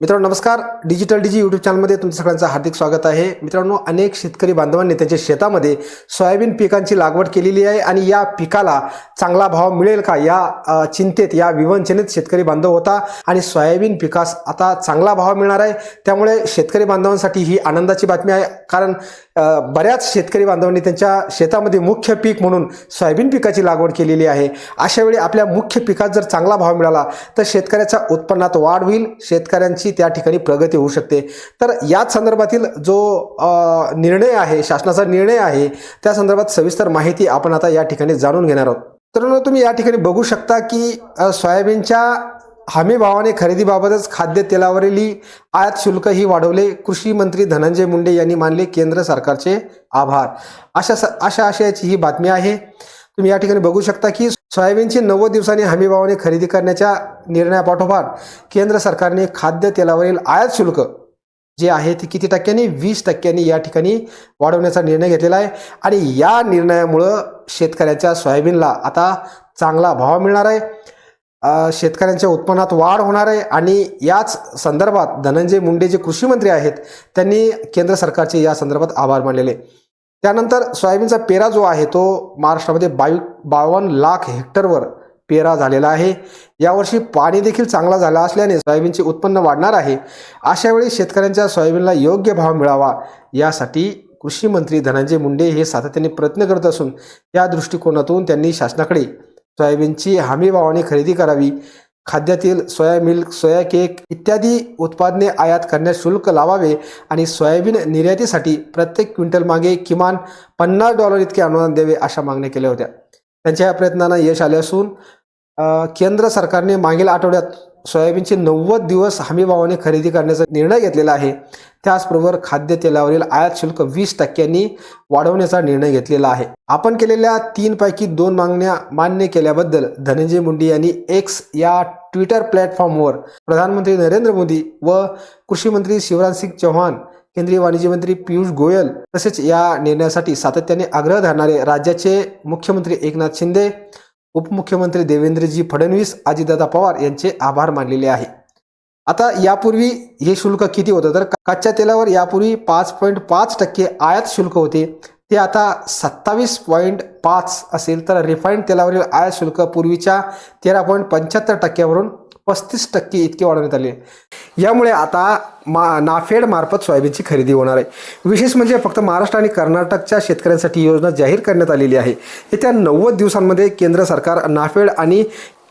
मित्रांनो नमस्कार. डिजिटल डीजी यूट्यूब चॅनलमध्ये तुमचं सगळ्यांचं हार्दिक स्वागत आहे. मित्रांनो अनेक शेतकरी बांधवांनी त्यांच्या शेतामध्ये सोयाबीन पिकांची लागवड केलेली आहे आणि या पिकाला चांगला भाव मिळेल का या चिंतेत या विवंचनेत शेतकरी बांधव होता आणि सोयाबीन पिकास आता चांगला भाव मिळणार आहे. त्यामुळे शेतकरी बांधवांसाठी ही आनंदाची बातमी आहे. कारण बऱ्याच शेतकरी बांधवांनी त्यांच्या शेतामध्ये मुख्य पीक म्हणून सोयाबीन पिकाची लागवड केलेली आहे. अशा वेळी आपल्या मुख्य पिकात जर चांगला भाव मिळाला तर शेतकऱ्याच्या उत्पन्नात वाढ होईल शेतकऱ्यांची त्या ठिकाणी प्रगती होऊ शकते. तर याच संदर्भातील जो निर्णय आहे शासनाचा निर्णय आहे त्या संदर्भात सविस्तर माहिती आपण आता या ठिकाणी जाणून घेणार आहोत. तर तुम्ही या ठिकाणी बघू शकता की सोयाबीनच्या हमी भावाने खरेदीबाबतच खाद्यतेलावरील आयात शुल्कही वाढवले. कृषी मंत्री धनंजय मुंडे यांनी मानले केंद्र सरकारचे आभार. अशा स- अशा आशयाची ही बातमी आहे. तुम्ही या ठिकाणी बघू शकता की सोयाबीनची नव्वद दिवसांनी हमीभावाने खरेदी करण्याच्या निर्णयापाठोपाठ केंद्र सरकारने खाद्यतेलावरील आयात शुल्क जे आहे ते किती टक्क्यांनी? वीस टक्क्यांनी या ठिकाणी वाढवण्याचा निर्णय घेतलेला आहे. आणि या निर्णयामुळं शेतकऱ्याच्या सोयाबीनला आता चांगला भाव मिळणार आहे. शेतकऱ्यांच्या उत्पन्नात वाढ होणार आहे आणि याच संदर्भात धनंजय मुंडे जे कृषी मंत्री आहेत त्यांनी केंद्र सरकारचे या संदर्भात आभार मानलेले. त्यानंतर सोयाबीनचा पेरा जो आहे तो महाराष्ट्रामध्ये बावी बावन्न लाख हेक्टरवर पेरा झालेला आहे. यावर्षी पाणी देखील चांगला झाला असल्याने सोयाबीनचे उत्पन्न वाढणार आहे. अशा वेळी शेतकऱ्यांच्या सोयाबीनला योग्य भाव मिळावा यासाठी कृषी मंत्री धनंजय मुंडे हे सातत्याने प्रयत्न करत असून या दृष्टिकोनातून त्यांनी शासनाकडे सोयाबीनची हमी भावाने खरेदी करावी. खाद्यातील सोया मिल्क सोया केक इत्यादी उत्पादने आयात करण्यास शुल्क लावावे आणि सोयाबीन निर्यातीसाठी प्रत्येक क्विंटल मागे किमान पन्नास डॉलर इतके अनुदान द्यावे अशा मागण्या केल्या होत्या. त्यांच्या या प्रयत्नांना यश आले असून केंद्र सरकारने मागील आठवड्यात सोयाबीनचे नव्वद दिवस हमीभावाने खरेदी करण्याचा निर्णय घेतलेला आहे. त्याचबरोबर खाद्यतेलावरील आयात शुल्क वीस टक्क्यांनी वाढवण्याचा निर्णय घेतलेला आहे. आपण केलेल्या तीनपैकी दोन मागण्या मान्य केल्याबद्दल धनंजय मुंडे यांनी एक्स या ट्विटर प्लॅटफॉर्मवर प्रधानमंत्री नरेंद्र मोदी व कृषी मंत्री शिवराज सिंग चौहान केंद्रीय वाणिज्य मंत्री पियुष गोयल तसेच या निर्णयासाठी सातत्याने आग्रह धरणारे राज्याचे मुख्यमंत्री एकनाथ शिंदे उपमुख्यमंत्री देवेंद्रजी फडणवीस अजितदादा पवार यांचे आभार मानलेले आहे. आता यापूर्वी हे शुल्क किती होतं? तर कच्च्या तेलावर यापूर्वी पाच पॉईंट पाच टक्के आयात शुल्क होते. ते आता सत्तावीस पॉईंट पाच असेल. तर रिफाईंड तेलावरील आयात शुल्क पूर्वीच्या तेरा पॉईंट पंच्याहत्तर टक्क्यावरून पस्तीस टक्के इतके वाढवण्यात आले. यामुळे आता मा नाफेड मार्फत सोयाबीनची खरेदी होणार आहे. विशेष म्हणजे फक्त महाराष्ट्र आणि कर्नाटकच्या शेतकऱ्यांसाठी योजना जाहीर करण्यात आलेली आहे. येत्या नव्वद दिवसांमध्ये केंद्र सरकार नाफेड आणि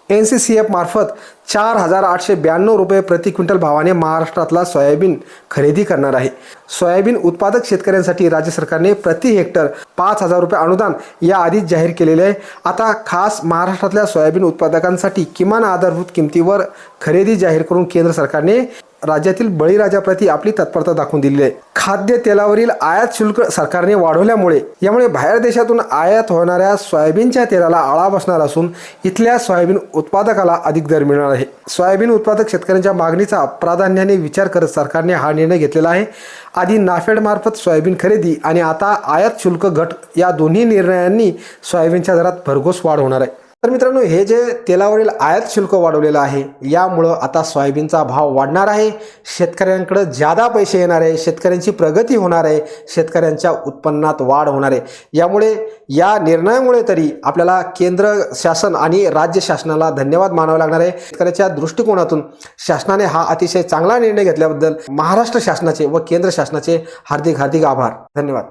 एन सी सी एफ मार्फत चार हजार आठशे ब्याण्णव रुपये प्रति क्विंटल भावाने महाराष्ट्रातला सोयाबीन खरेदी करणार आहे. सोयाबीन उत्पादक शेतकऱ्यांसाठी राज्य सरकारने प्रति हेक्टर पाच हजार रुपये अनुदान या आधीच जाहीर केलेले आहे. आता खास महाराष्ट्रातल्या सोयाबीन उत्पादकांसाठी किमान आधारभूत किमतीवर खरेदी जाहीर करून केंद्र सरकारने राज्यातील बळीराजाप्रती आपली तत्परता दाखवून दिलेली आहे. खाद्य तेलावरील आयात शुल्क सरकारने वाढवल्यामुळे यामुळे बाहेर देशातून आयात होणाऱ्या सोयाबीनच्या तेलाला आळा बसणार असून इथल्या सोयाबीन उत्पादकाला अधिक दर मिळणार आहे. सोयाबीन उत्पादक शेतकऱ्यांच्या मागणीचा प्राधान्याने विचार करत सरकारने हा निर्णय घेतलेला आहे. आधी नाफेडमार्फत सोयाबीन खरेदी आणि आता आयात शुल्क घट या दोन्ही निर्णयांनी सोयाबीनच्या दरात भरघोस वाढ होणार आहे. तर मित्रांनो हे जे तेलावरील आयात शुल्क वाढवलेलं आहे यामुळं आता सोयाबीनचा भाव वाढणार आहे. शेतकऱ्यांकडे जादा पैसे येणार आहे शेतकऱ्यांची प्रगती होणार आहे शेतकऱ्यांच्या उत्पन्नात वाढ होणार आहे. यामुळे या निर्णयामुळे तरी आपल्याला केंद्र शासन आणि राज्य शासनाला धन्यवाद मानावे लागणार आहे. शेतकऱ्याच्या दृष्टिकोनातून शासनाने हा अतिशय चांगला निर्णय घेतल्याबद्दल महाराष्ट्र शासनाचे व केंद्र शासनाचे हार्दिक हार्दिक आभार. धन्यवाद.